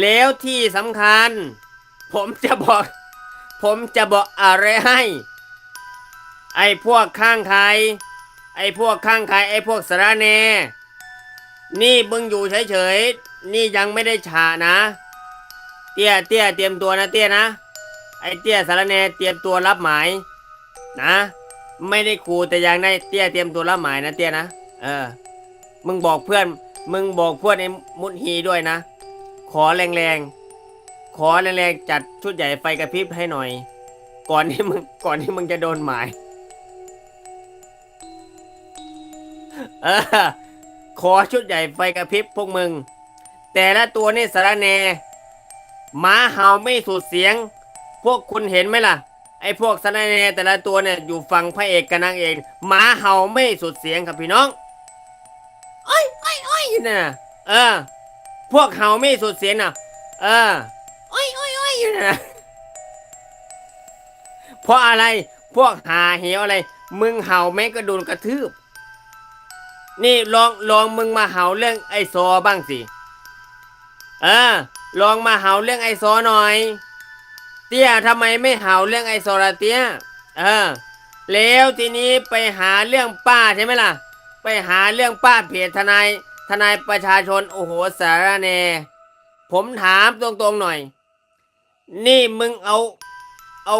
แล้วที่สำคัญ ผมจะบอก ผมจะบอกอะไรให้ ไอ้พวกข้างใคร ไอ้พวกข้างใคร ไอ้พวกสารแหนนี่มึงอยู่เฉยๆ นี่ยังไม่ได้ฉานะ เตี้ยเตี้ยเตรียมตัวนะเตี้ยนะ ไอ้เตี้ยสารแหนเตรียมตัวรับหมาย นะ ไม่ได้ขู่แต่อย่างใดเตี้ยเตรียมตัวรับหมายนะเตี้ยนะ เออ มึงบอกเพื่อน มึงบอกเพื่อนไอ้มุดฮีด้วยนะ ขอแรงๆ ขอแรงๆ จัดชุดใหญ่ไฟกระพริบให้หน่อย ก่อนที่มึงก่อนที่มึงจะโดนหมาย เออ ขอชุดใหญ่ไฟกระพริบพวกมึง แต่ละตัวนี่สารแหนหมาเห่าไม่สุดเสียง พวกคุณเห็นไหมล่ะ ไอ้พวกสารแหนแต่ละตัวเนี่ยอยู่ฝั่งพระเอกกับนางเอกหมาเห่าไม่สุดเสียงครับพี่น้องอ้อยอ้อยอ้อยอยู่น่ะเออ พวกเห่าไม่สุดเสียงน่ะ เอออ้อยอ้อยอ้อยอยู่น่ะเพราะอะไรพวกหาเหวอะไร มึงเห่าแม่งก็โดนกระทืบ นี่ลองลองมึงมาเห่าเรื่องไอ้ซอบ้างสิเออลองมาเห่าเรื่องไอ้ซอหน่อย เตี้ยทำไมไม่เห่าเรื่องไอ้ซอละเตี้ยเออแล้วทีนี้ไปหาเรื่องป้าใช่ไหมล่ะ ไปหาเรื่องป้าเพจทนาย ทนายประชาชนโอ้โหสารแนผมถามตรงๆหน่อย นี่มึงเอาเอา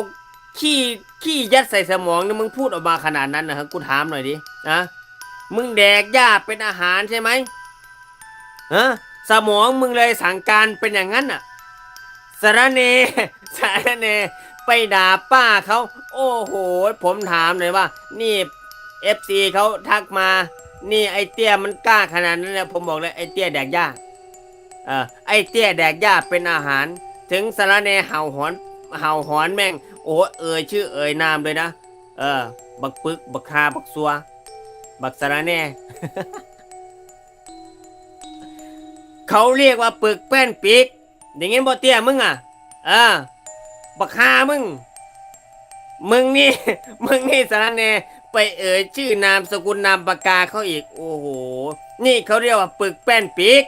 ขี้ขี้ยัดใส่สมองนี่มึงพูดออกมาขนาดนั้นนะฮะกูถามหน่อยดินะมึงแดกหญ้าเป็นอาหารใช่ไหมฮะสมองมึงเลยสั่งการเป็นอย่างนั้นอะสารเนสารเนไปด่าป้าเขา โอ้โห ผมถามเลยว่า นี่เอฟซีเขาทักมา นี่ไอเตี้ยมันกล้าขนาดนั้นเลยผมบอกเลยไอเตี้ยแดกหญ้าเออไอเตี้ยแดกหญ้าเป็นอาหาร ถึงสารเนเห่าหอนเห่าหอนแม่ง โอ้เอ่ยชื่อเอ่ยนามเลยนะ เออ บักปึก บักคาบักซัว บักสารแน่เขาเรียกว่าปึกแป้นปีกอย่างงี้บ่เตี้ยมึงอะเออบักฮามึง มึงนี่ มึงนี่สารแน่ ไปเอ่ยชื่อนามสกุลนามปากกาเขาอีก โอ้โห นี่เขาเรียกว่าปึกแป้นปีก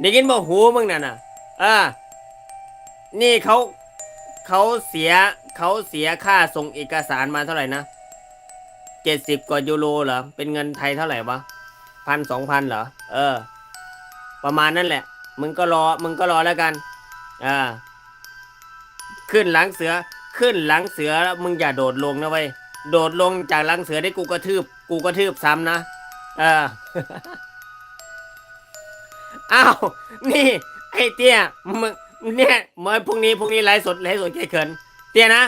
ได้ยินบ่หูมึงน่ะนะเออนี่เขาเขาเสียเขาเสียค่าส่งเอกสารมาเท่าไหร่นะเจ็ดสิบกว่ายูโรเหรอ เป็นเงินไทยเท่าไหร่วะพันสองพันเหรอ เออ ประมาณนั่นแหละ มึงก็รอ มึงก็รอแล้วกัน อ่า ขึ้นหลังเสือ ขึ้นหลังเสือ มึงอย่าโดดลงนะเว้ย โดดลงจากลังเสือได้กูกระทืบ กูกระทืบซ้ำนะ เออ อ้าว นี่ ไอ้เตี้ย มึง เนี่ยเมื่อพรุ่งนี้พรุ่งนี้ไลฟ์สดไลฟ์สดแก้เขิน เตี้ยนะ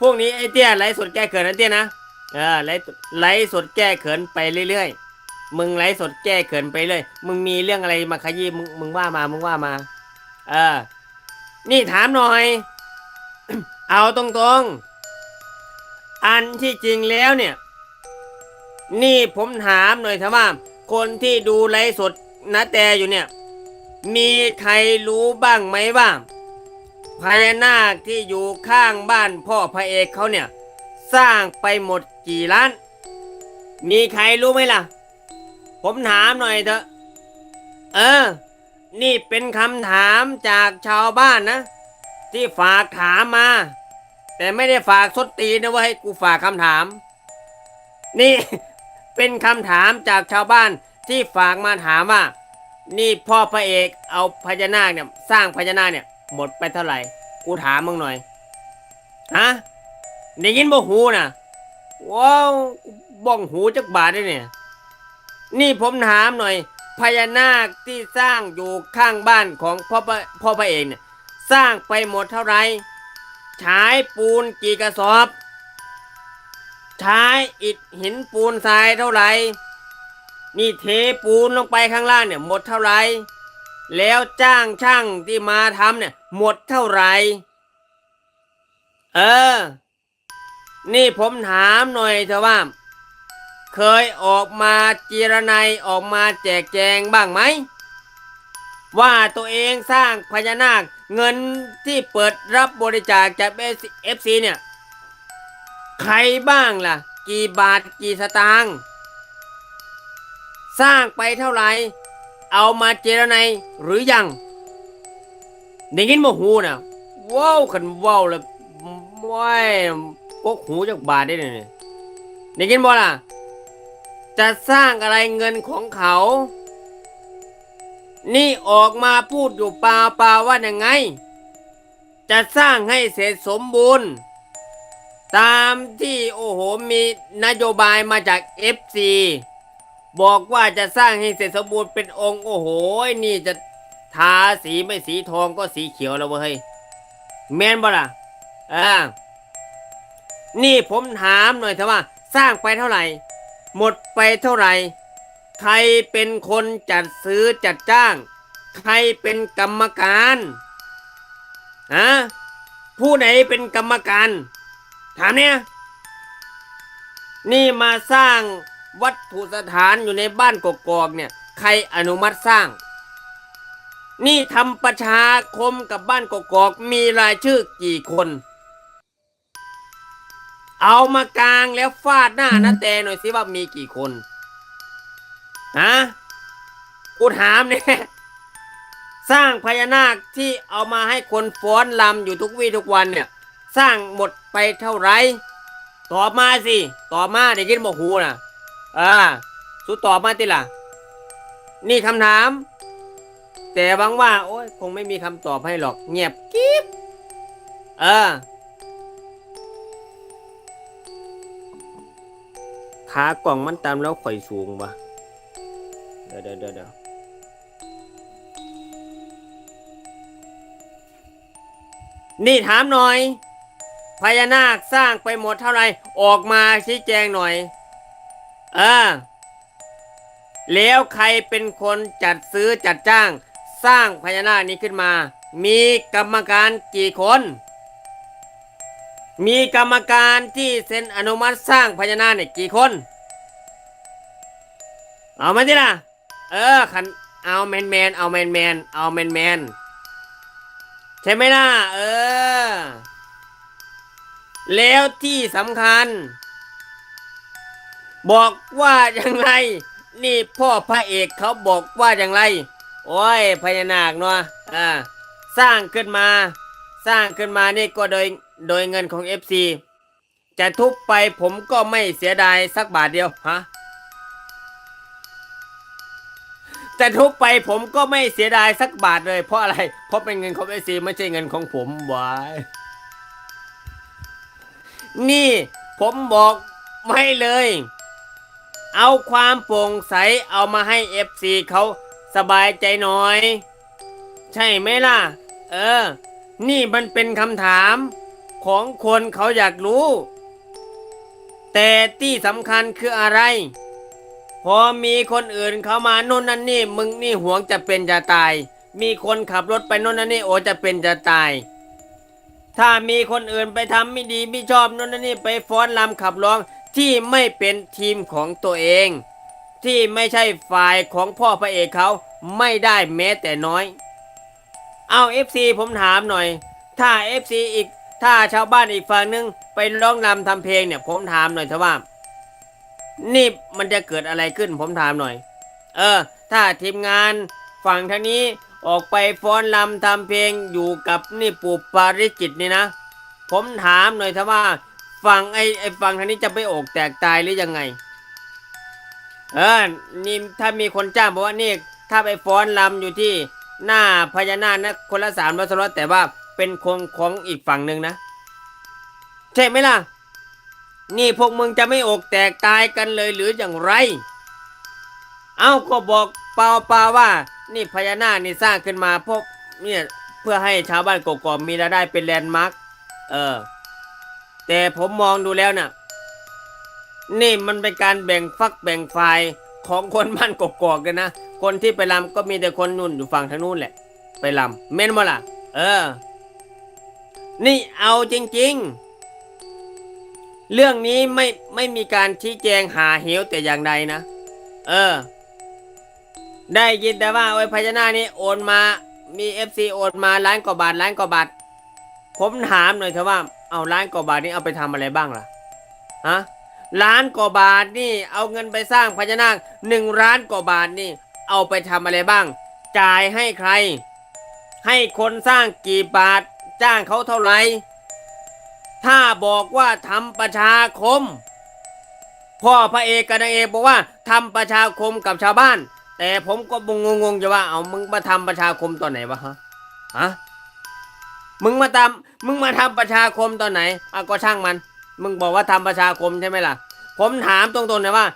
พวกนี้ไอ้เตี้ยไลฟ์สดแก้เขินนะเตี้ยนะ เออ ไลฟ์ไลฟ์สดแก้เขินไปเรื่อยๆ มึงไลฟ์สดแก้เขินไปเรื่อยมึงมีเรื่องอะไรมาขยี้ มึง มึงว่ามา มึงว่ามา เออ นี่ถามหน่อย เอาตรงๆ อันที่จริงแล้วเนี่ย นี่ผมถามหน่อยเถอะว่า คนที่ดูไลฟ์สดนะแต่อยู่เนี่ย มีใครรู้บ้างไหมว่าพญานาคที่อยู่ข้างบ้านพ่อพระเอกเขาเนี่ย สร้างไปหมดกี่ล้าน มีใครรู้ไหมล่ะ ผมถามหน่อยเถอะ เออ นี่เป็นคำถามจากชาวบ้านนะ ที่ฝากถามมา แต่ไม่ได้ฝากสดตีนะว่าให้กูฝากคำถาม นี่ เป็นคำถามจากชาวบ้านที่ฝากมาถามว่า นี่พ่อพระเอกเอาพญานาคเนี่ย สร้างพญานาคเนี่ย หมดไปเท่าไหร่ กูถามมึงหน่อยฮะได้ยินบ่หูนะว้าวบ้องหูจักบาทได้เนี่ย นี่ผมถามหน่อย พญานาคที่สร้างอยู่ข้างบ้านของพ่อพระพ่อพระเอกเนี่ยสร้างไปหมดเท่าไหร่ ใช้ปูนกี่กระสอบ ใช้อิฐหินปูนทรายเท่าไหร่ นี่เทปูนลงไปข้างล่างเนี่ยหมดเท่าไหร่ แล้วจ้างช่างที่มาทำเนี่ยหมดเท่าไหร่ เออ นี่ผมถามหน่อยเถอะว่า เคยออกมาจีรนัยออกมาแจกแจงบ้างไหม ว่าตัวเองสร้างพญานาค เงินที่เปิดรับบริจาคจากเอฟซีเนี่ย ใครบ้างล่ะ กี่บาทกี่สตางค์สร้างไปเท่าไหร่ เอามาเจรไนหรือยังได้ยินบ่หูน่ะว้าวคันว้าวแล้วว้ายปกหูจากบาทได้เลยนี่ยได้ยินบ่ล่ะ จะสร้างอะไรเงินของเขา นี่ออกมาพูดอยู่ปาปาว่ายังไง จะสร้างให้เสร็จสมบูรณ์ ตามที่โอ้โหมีนโยบายมาจาก FC บอกว่าจะสร้างให้เสร็จสมบูรณ์เป็นองค์โอ้โหนี่จะทาสีไม่สีทองก็สีเขียวแล้วเว้ยแมนบ่ล่ะอ่านี่ผมถามหน่อยเถอะว่า สร้างไปเท่าไหร่ หมดไปเท่าไหร่ ใครเป็นคนจัดซื้อจัดจ้าง ใครเป็นกรรมการฮะผู้ไหนเป็นกรรมการ ถามเนี่ย นี่มาสร้างวัตถุสถานอยู่ในบ้านกกอกเนี่ย ใครอนุมัติสร้าง นี่ทำประชาคมกับบ้านกกอกมีรายชื่อกี่คน เอามากลางแล้วฟาดหน้านาแต่หน่อยสิว่ามีกี่คน ฮะกูถามเนี่ย สร้างพญานาคที่เอามาให้คนฟ้อนลำอยู่ทุกวี่ทุกวันเนี่ย สร้างหมดไปเท่าไหรตอบมาสิ ตอบมาได้ยินบอกหูนะอ่าสุดตอบมาติล่ะ นี่คำถาม แต่หวังว่า โอ้ยคงไม่มีคำตอบให้หรอก เงียบกิ๊บเออขากล่องมันตามแล้วข่อยสูงวะ เดี๋ยวเดี๋ยวเดี๋ยวนี่ถามหน่อย พญานาคสร้างไปหมดเท่าไหร่ ออกมาชี้แจงหน่อย เออ แล้วใครเป็นคนจัดซื้อจัดจ้าง สร้างพญานาคนี้ขึ้นมา มีกรรมการกี่คน มีกรรมการที่เซ็นอนุมัติสร้างพญานาคเนี่ยกี่คน เอามาที่ล่ะ เออขันเอาแมนแมนเอาแมนแมนเอาแมนแมนใช่ไหมล่ะเออ แล้วที่สำคัญ บอกว่าอย่างไร นี่พ่อพระเอกเขาบอกว่าอย่างไร โอ้ยพญานาคเนาะอ่าสร้างขึ้นมา สร้างขึ้นมานี่ก็โดยโดยเงินของ FC จะทุบไปผมก็ไม่เสียดายสักบาทเดียวฮะ จะทุบไปผมก็ไม่เสียดายสักบาทเลย เพราะอะไร เพราะเป็นเงินของ FC ไม่ใช่เงินของผมวายนี่ผมบอกไม่เลย เอาความโปร่งใสเอามาให้ FC เขาสบายใจหน่อย ใช่ไหมล่ะ เออ นี่มันเป็นคำถามของคนเขาอยากรู้ แต่ที่สำคัญคืออะไร พอมีคนอื่นเขามาโน่นนั่นนี่ มึงนี่หวงจะเป็นจะตาย มีคนขับรถไปโน่นนั่นนี่โอจะเป็นจะตาย ถ้ามีคนอื่นไปทำไม่ดีไม่ชอบโน่นนั่นนี่ไปฟ้อนรำขับร้องที่ไม่เป็นทีมของตัวเอง ที่ไม่ใช่ฝ่ายของพ่อพระเอกเขาไม่ได้แม้แต่น้อย เอา FC ผมถามหน่อย ถ้า FC อีกถ้าชาวบ้านอีกฝั่งนึงไปร้องรำทำเพลงเนี่ยผมถามหน่อยเถอะว่า นี่มันจะเกิดอะไรขึ้นผมถามหน่อย เออ ถ้าทีมงานฝั่งทางนี้ออกไปฟ้อนรำทำเพลงอยู่กับนี่ปู่ปาริจิตนี่นะ ผมถามหน่อยถอะว่าฝั่งไอ้ไอ้ฝั่งทางนี้จะไปอกแตกตายหรือยังไง เออ นี่ถ้ามีคนจ้างบอกว่านี่ถ้าไปฟ้อนรำอยู่ที่หน้าพญานาคนะคนละสามร้อยสล็อตแต่ว่าเป็นคนของอีกฝั่งหนึ่งนะ ใช่ไหมล่ะ นี่พวกมึงจะไม่อกแตกตายกันเลยหรืออย่างไร เอ้าก็บอกเปล่าเปล่าว่า นี่พญานาคนี่สร้างขึ้นมาพวกเนี่ยเพื่อให้ชาวบ้านกกอกมีรายได้เป็นแลนด์มาร์คเออ แต่ผมมองดูแล้วน่ะ นี่มันเป็นการแบ่งฟักแบ่งฝ่ายของคนบ้านกกอกกันนะ คนที่ไปลำก็มีแต่คนนู่นอยู่ฝั่งทางนู้นแหละ ไปลำเม่นบ่ล่ะ เออ นี่เอาจริง ๆ เรื่องนี้ไม่ไม่มีการชี้แจงหาเหวแต่อย่างใดนะ เออ ได้ยินแต่ว่าโอ้ยพญานาคนี่โอนมามีเอฟซีโอนมาล้านกว่าบาทล้านกว่าบาทผมถามหน่อยเถอะว่าเอาล้านกว่าบาทนี่เอาไปทำอะไรบ้างล่ะฮะล้านกว่าบาทนี่เอาเงินไปสร้างพญานาคหนึ่งล้านกว่าบาทนี่ เอาไปทำอะไรบ้าง จ่ายให้ใคร ให้คนสร้างกี่บาท จ้างเขาเท่าไหร่ ถ้าบอกว่าทำประชาคม พ่อพระเอกกับนางเอกบอกว่าทำประชาคมกับชาวบ้าน แต่ผมก็งงงๆจะว่าเอามึงมาทำประชาคมตอนไหนวะฮะฮะมึงมาทำมึงมาทำประชาคมตอนไหนอะก็ช่างมัน มึงบอกว่าทำประชาคมใช่ไหมล่ะ ผมถามตรงๆเลยว่า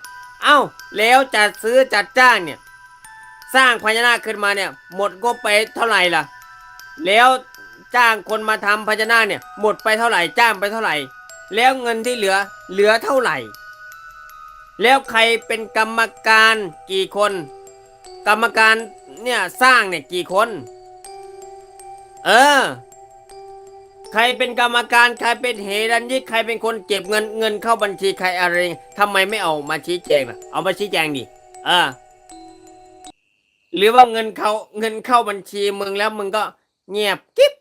เอ้าแล้วจัดซื้อจัดจ้างเนี่ย สร้างพญานาคขึ้นมาเนี่ย หมดงบไปเท่าไหร่ล่ะ แล้ว จ้างคนมาทำพญานาคเนี่ยหมดไปเท่าไหร่จ้างไปเท่าไหร่ แล้วเงินที่เหลือเหลือเท่าไหร่ แล้วใครเป็นกรรมการกี่คน กรรมการเนี่ยสร้างเนี่ยกี่คน เออ ใครเป็นกรรมการใครเป็นเหรัญยิกใครเป็นคนเก็บเงินเงินเข้าบัญชีใครอะไรทำไมไม่เอามาชี้แจงล่ะเอามาชี้แจงดิเออหรือว่าเงินเขาเงินเข้าบัญชีมึงแล้วมึงก็เงียบกิ๊บ